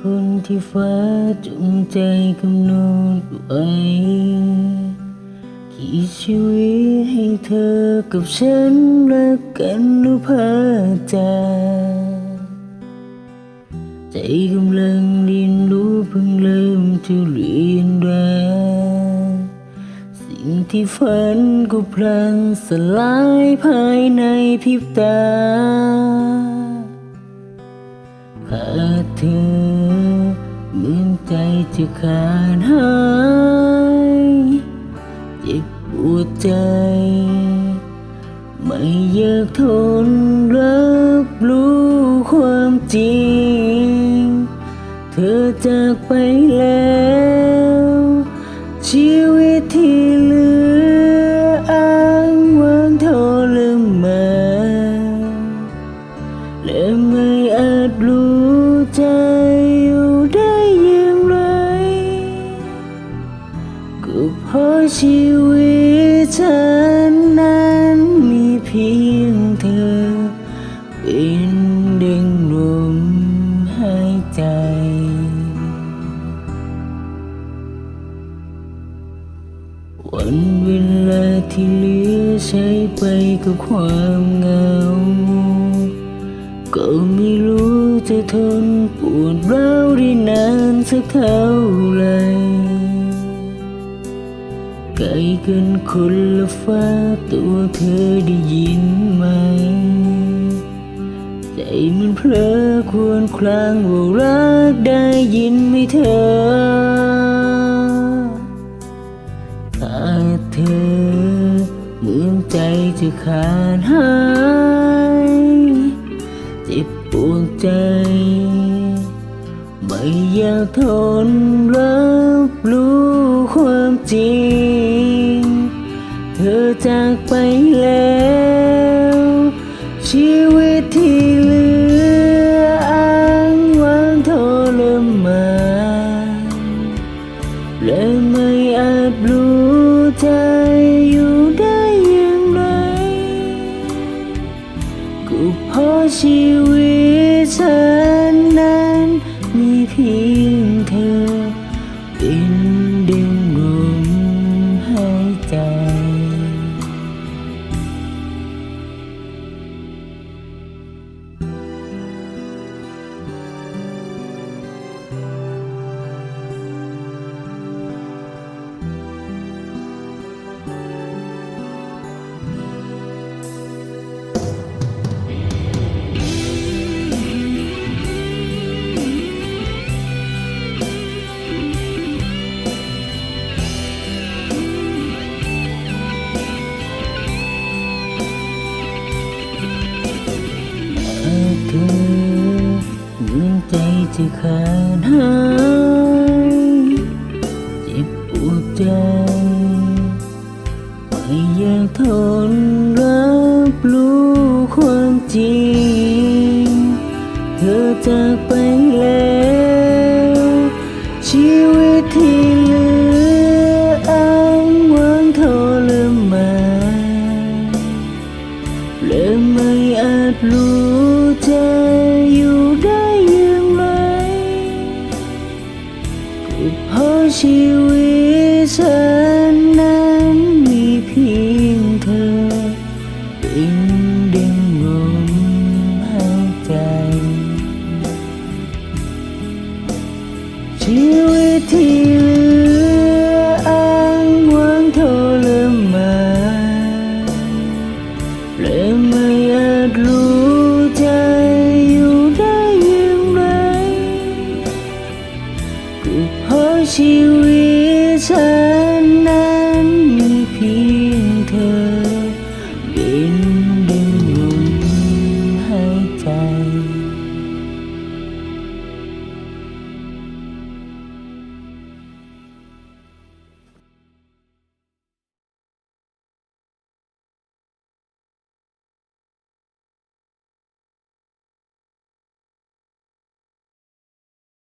คนที่ฟ้าจงใจกำหนดไว้กี่ชีวิตให้เธอกับฉันรักกันรู้พาจาใจกำลังเรียนรู้เพิ่งเริ่มจะเรียนรักสิ่งที่ฝันก็พลันสลายภายในพริบตา ขาเธอเหมือนใจจะขาดหายเจ็บปวดใจ ไม่อยากทนรับรู้ความจริง เธอจากไปแล้ว ชีวิตที่ ชีวิตฉันนั้นมีเพียงเธอ เป็นดึงลมหายใจ วันเวลาที่เหลือใช้ไปกับความเหงา ก็ไม่รู้จะทนปวดร้าวได้นานสักเท่าไหร่ ไกลกันคนละฟ้าตัวเธอได้ยินไหม ใจมันเพลอควรคลางว่ารักได้ยินไหมเธอขาเธอเหมือนใจจะขาดหายเจ็บปวดใจ ไม่อยากทนรับรู้ ความจริง เธอจากไปแล้ว ชีวิตที่เหลืออ้างว้างทรมานและไม่อาจรู้ใจอยู่ได้อย่างไร ก็เพราะชีวิตฉัน ใจจะขาดหายเจ็บปวดใจ ไม่อยากทนรับรู้ความจริง เธอจากไปแล้ว ชีวิตที่เหลืออ้างว้างทรมานและไม่อาจรู้ใจ ชีวิตฉันนั้นมีเพียงเธอเป็นดึงลมหายใจ ชีวิตที่ she wishes.